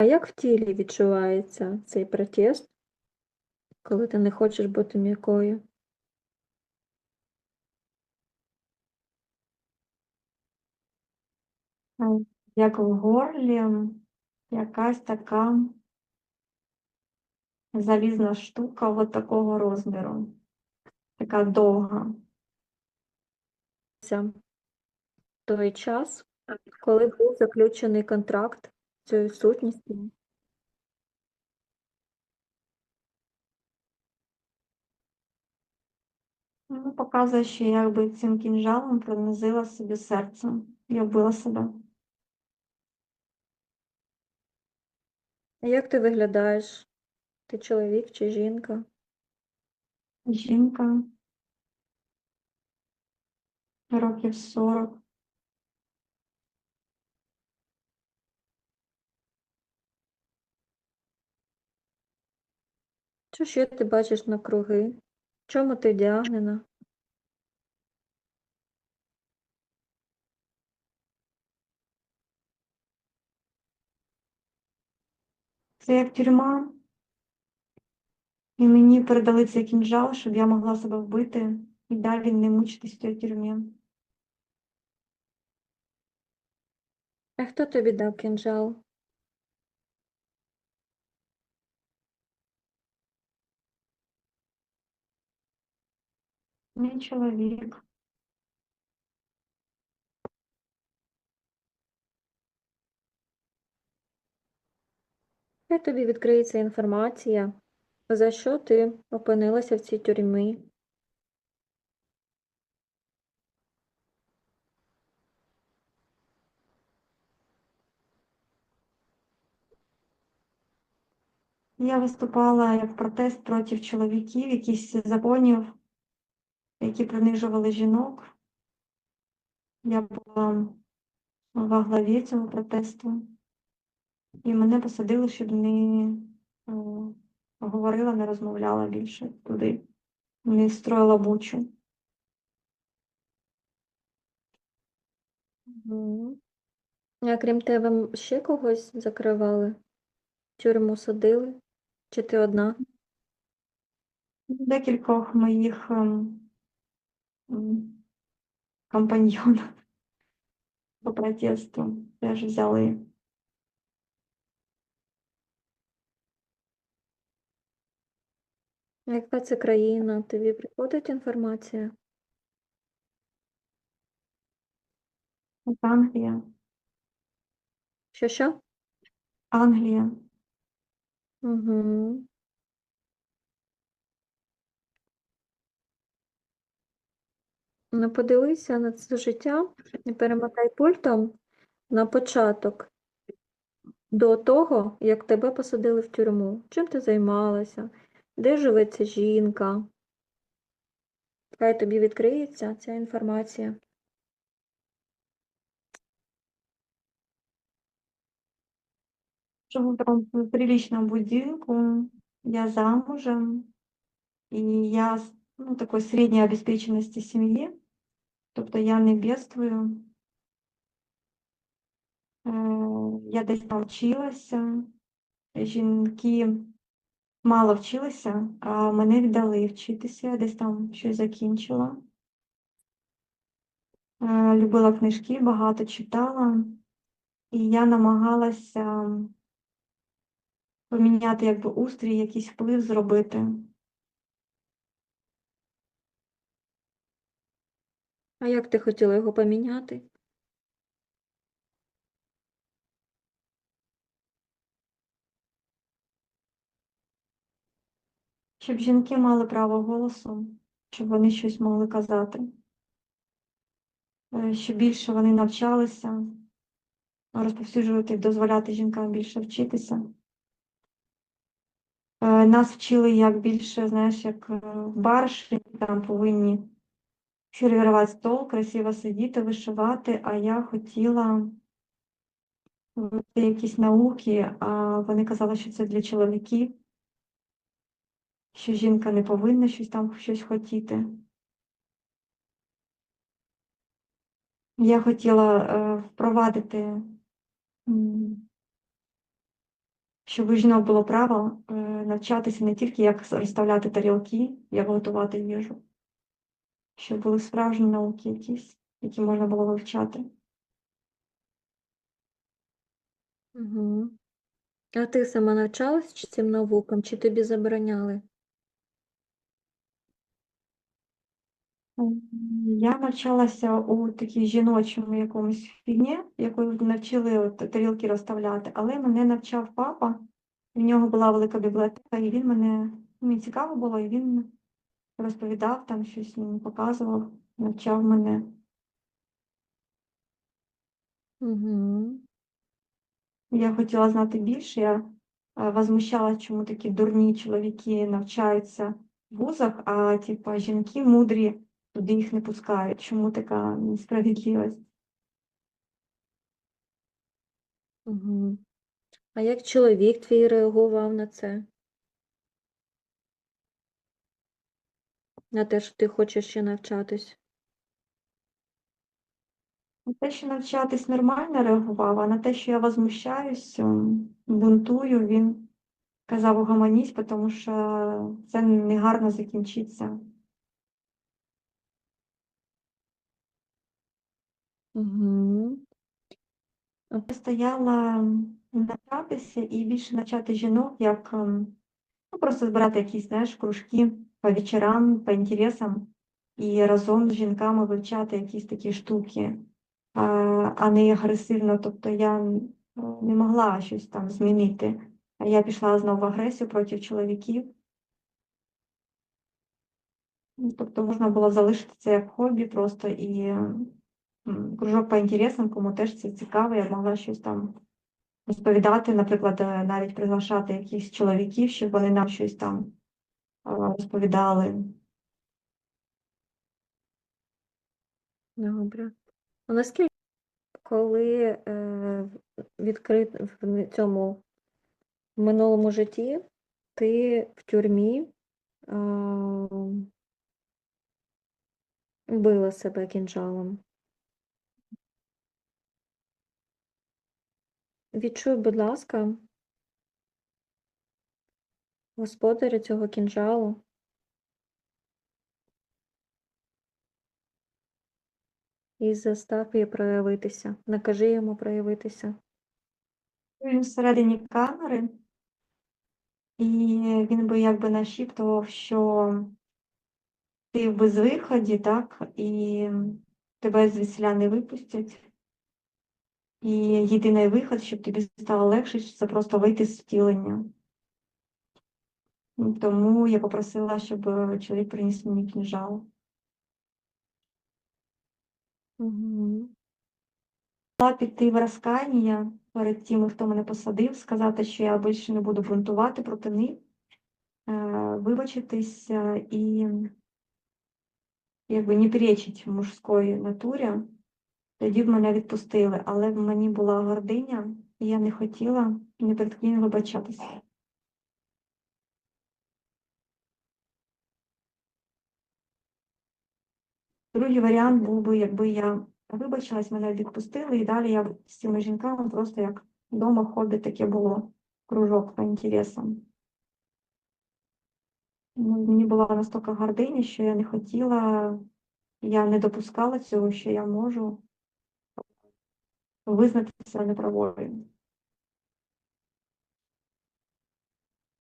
А як в тілі відчувається цей протест, коли ти не хочеш бути м'якою? Як в горлі, якась така залізна штука от такого розміру. Така довга. Той час, коли був заключений контракт цією сутністю? Ну, показує, що я якби цим кінжалом пронизила собі серце і вбила себе. А як ти виглядаєш? Ти чоловік чи жінка? Жінка років 40. Що ще ти бачиш навкруги? В чому ти вдягнена? Це як тюрма. І мені передали цей кінжал, щоб я могла себе вбити і далі не мучитись в цій тюрмі. А хто тобі дав кинджал? Мій чоловік. Хай тобі відкриється інформація, за що ти опинилася в цій тюрмі. Я виступала як протест проти чоловіків, якихось законів, які принижували жінок. Я була во главі цього протесту, і мене посадили, щоб не е, говорила, не розмовляла більше туди, не строїла бучу. А крім тебе, ще когось закривали? В Тюрму садили? Чи ти одна? Декількох моїх м, компаньйонів по протесту теж взяли. Яка це країна? Тобі приходить інформація? Англія. Що що? Англія. Угу. Подивися на це життя і перемотай пультом на початок до того, як тебе посадили в тюрму. Чим ти займалася? Де живе ця жінка? Хай тобі відкриється ця інформація. Живу в такому будинку, я замужем, і я ну, такої середньої обеспеченості сім'ї, тобто я не бедствую. Е, Я десь навчилася, жінки мало вчилися, а мене віддали вчитися, я десь там щось закінчила. Е, Любила книжки, багато читала, і я намагалася поміняти якби устрій, якийсь вплив зробити. А як ти хотіла його поміняти? Щоб жінки мали право голосу, щоб вони щось могли казати, Е, щоб більше вони навчалися, розповсюджувати, дозволяти жінкам більше вчитися. Е, Нас вчили як більше, знаєш, як е, барші, там повинні сервірувати стол, красиво сидіти, вишивати, а я хотіла якісь науки, а вони казали, що це для чоловіків, що жінка не повинна щось там щось хотіти. Я хотіла е, впровадити щоб у жінок було право е, навчатися не тільки як розставляти тарілки, як готувати їжу, щоб були справжні науки якісь, які можна було вивчати. Угу. А ти сама навчалась чи цим наукам, чи тобі забороняли? Я навчалася у такій жіночому якомусь фігні, якою навчили от тарілки розставляти, але мене навчав папа. В нього була велика бібліотека, і він мене мені цікаво було, і він розповідав там щось мені показував, навчав мене. Угу. Я хотіла знати більше. Я е, возмущала, чому такі дурні чоловіки навчаються в вузах, а типа жінки мудрі туди їх не пускають. Чому така несправедливість? Угу. А як чоловік твій реагував на це? На те, що ти хочеш ще навчатись? На те, що навчатись нормально реагував, а на те, що я возмущаюсь, бунтую, він казав угомонісь, тому що це негарно закінчиться. Угу. Я стояла навчатися і більше навчати жінок, як ем, ну, просто збирати якісь, знаєш, кружки по вечорам, по інтересам, і разом з жінками вивчати якісь такі штуки, а, не агресивно. Тобто я не могла щось там змінити. Я пішла знову в агресію проти чоловіків. Ну, Тобто можна було залишити це як хобі просто і кружок по інтересам, кому теж це цікаво, я могла щось там розповідати, наприклад, е, навіть приглашати якихось чоловіків, щоб вони нам щось там розповідали. Добре. А наскільки, коли е, відкрит в цьому минулому житті ти в тюрмі е, била себе кінжалом? Відчуй, будь ласка, господаря цього кінжалу. І застав її проявитися. Накажи йому проявитися. Він всередині камери, і він би якби нашіптував, що ти в безвиході, так, і тебе звідсіля не випустять. І єдиний вихід, щоб тобі стало легше, це просто вийти з втілення. Тому я попросила, щоб е, чоловік приніс мені кінжал. Угу. Піти в розкаяння перед тими, хто мене посадив, сказати, що я більше не буду бунтувати проти них, е, вибачитись е, і якби не перечить мужської натурі. Тоді б мене відпустили, але в мені була гординя, і я не хотіла ні перед ким вибачатися. Другий варіант був би, якби я вибачилась, мене відпустили, і далі я з цими жінками просто як вдома хобі таке було, кружок по інтересам. Ну, Мені була настільки гординя, що я не хотіла, я не допускала цього, що я можу визнати себе неправою.